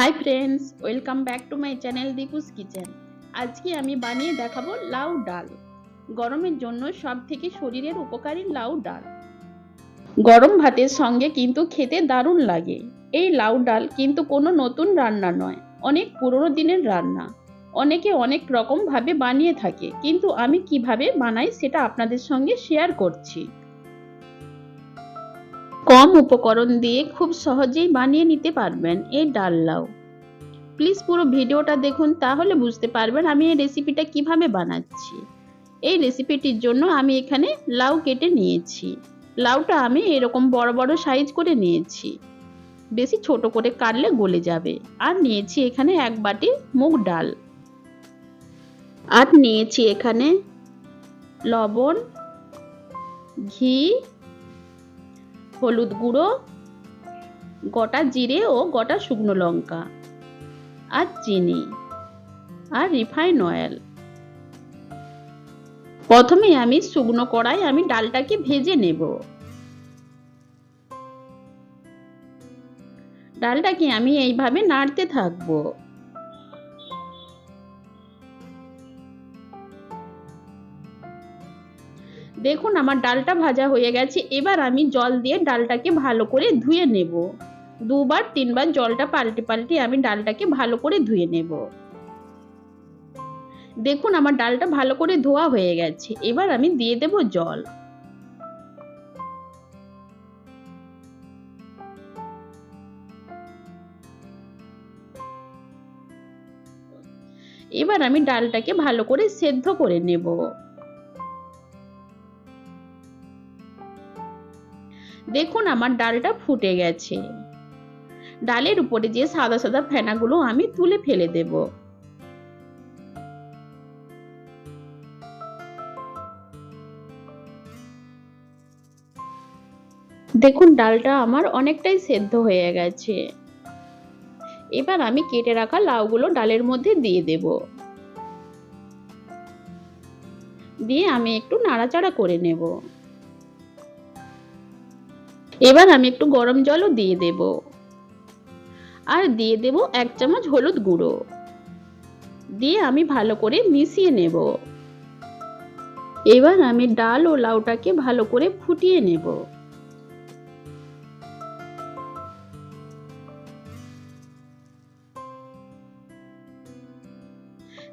Hi friends welcome back to my channel Dipu's kitchen আজকে আমি বানিয়ে দেখাবো লাউ ডাল। গরমের জন্য সব থেকে শরীরের উপকারী লাউ ডাল। গরম ভাতের সঙ্গে কিন্তু খেতে দারুণ লাগে। এই লাউ ডাল কিন্তু কোনো নতুন রান্না নয়, অনেক পুরনো দিনের রান্না। অনেকে অনেক রকম ভাবে বানিয়ে থাকে, কিন্তু আমি কীভাবে বানাই সেটা আপনাদের সঙ্গে শেয়ার করছি। কম উপকরণ দিয়ে খুব সহজেই বানিয়ে নিতে পারবেন এই ডাল লাউ। প্লিজ পুরো ভিডিওটা দেখুন, তাহলে বুঝতে পারবেন আমি এই রেসিপিটা কীভাবে বানাচ্ছি। এই রেসিপিটির জন্য আমি এখানে লাউ কেটে নিয়েছি। লাউটা আমি এরকম বড় বড় সাইজ করে নিয়েছি। বেশি ছোট করে কাটলে গলে যাবে। আর নিয়েছি এখানে এক বাটি মুগ ডাল। আর নিয়েছি এখানে লবণ, ঘি হলুদ গুঁড়ো, গোটা জিরে ও গোটা শুকনো লঙ্কা আর চিনি আর রিফাইন অয়েল। প্রথমে আমি শুকনো কড়াই আমি ডালটাকে ভেজে নেব। ডালটাকে আমি এইভাবে নাড়তে থাকব। দেখুন আমার ডালটা ভাজা হয়ে গেছে, এবার আমি জল দিয়ে ডালটাকে ভালো করে ধুয়ে নেব। দুবার, তিনবার জলটা পাল্টে পাল্টে আমি ডালটাকে ভালো করে ধুয়ে নেব। দেখুন আমার ডালটা ভালো করে ধোয়া হয়ে গেছে, এবার আমি দিয়ে দেব জল। এবার আমি ডালটাকে ভালো করে সেদ্ধ করে নেব। দেখুন আমার ডালটা ফুটে গেছে। ডালের উপরে যে সাদা সাদা ফেনাগুলো আমি তুলে ফেলে দেব। দেখুন ডালটা আমার অনেকটাই সেদ্ধ হয়ে গেছে। এবার আমি কেটে রাখা লাউগুলো ডালের মধ্যে দিয়ে দেব। দিয়ে আমি একটু নাড়াচাড়া করে নেব। এবার আমি একটু গরম জলও দিয়ে দেব। আর দিয়ে দেব এক চামচ হলুদ গুঁড়ো। দিয়ে আমি ভালো করে মিশিয়ে নেব। এবার আমি ডাল ও লাউটাকে ভালো করে ফুটিয়ে নেব।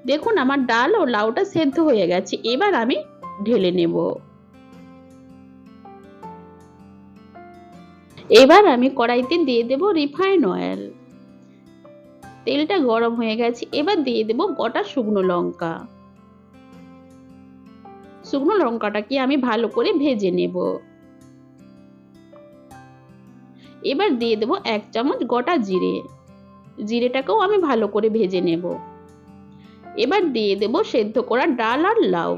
দেখুন আমার ডাল ও লাউটা সেদ্ধ হয়ে গেছে। এবার আমি ঢেলে নেব। এবার আমি কড়াইতে দিয়ে দেব রিফাইন অয়েল তেলটা গরম হয়ে গেছে, এবার দিয়ে দেব গোটা শুকনো লঙ্কা। শুকনো লঙ্কাটাকে আমি ভালো করে ভেজে নেব। এবার দিয়ে দেব এক চামচ গোটা জিরে। জিরেটাকেও আমি ভালো করে ভেজে নেব। এবার দিয়ে দেব সেদ্ধ করা ডাল আর লাউ।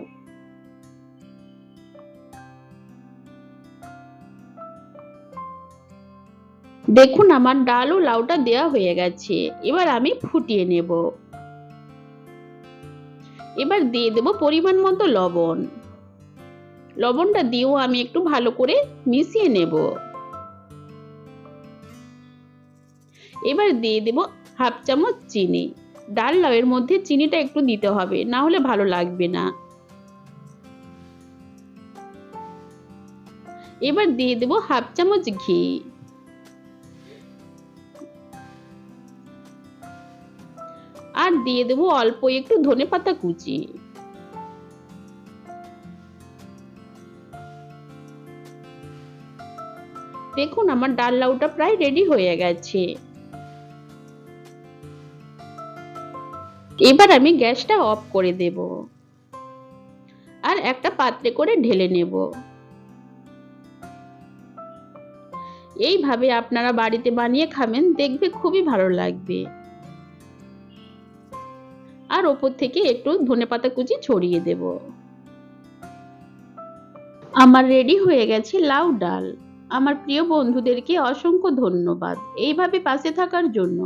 দেখুন আমার ডাল ও লাউটা দেওয়া হয়ে গেছে। এবার আমি ফুটিয়ে নেব। এবার দিয়ে দেব পরিমাণ মতো লবণ। লবণটা দিয়েও আমি একটু ভালো করে মিশিয়ে নেব। এবার দিয়ে দেব হাফ চামচ চিনি। ডাল লাউয়ের মধ্যে চিনিটা একটু দিতে হবে, না হলে ভালো লাগবে না। এবার দিয়ে দেব হাফ চামচ ঘি। আর দিয়ে দেবো অল্প একটু ধনে পাতা কুচি। দেখুন, আমার ডাল লাউটা প্রায় রেডি হয়ে গেছে। এবার আমি গ্যাসটা অফ করে দেব। আর একটা পাত্রে করে ঢেলে নেব। এইভাবে আপনারা বাড়িতে বানিয়ে খাবেন, দেখবে খুবই ভালো লাগবে। আর ওপর থেকে একটু ধনেপাতা কুচি ছড়িয়ে দেব। আমার রেডি হয়ে গেছে লাউ ডাল। আমার প্রিয় বন্ধুদেরকে অসংখ্য ধন্যবাদ। এইভাবে পাশে থাকার জন্য।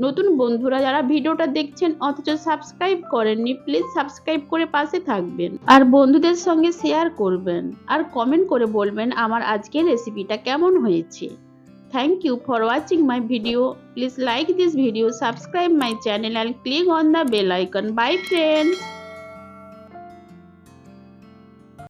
নতুন বন্ধুরা যারা ভিডিওটা দেখছেন, অথচ সাবস্ক্রাইব করেননি, প্লিজ সাবস্ক্রাইব করে পাশে থাকবেন। আর বন্ধুদের সঙ্গে শেয়ার করবেন। আর কমেন্ট করে বলবেন আমার আজকের রেসিপিটা কেমন হয়েছে। Thank you for watching my video. Please like this video, subscribe my channel and click on the bell icon. Bye friends.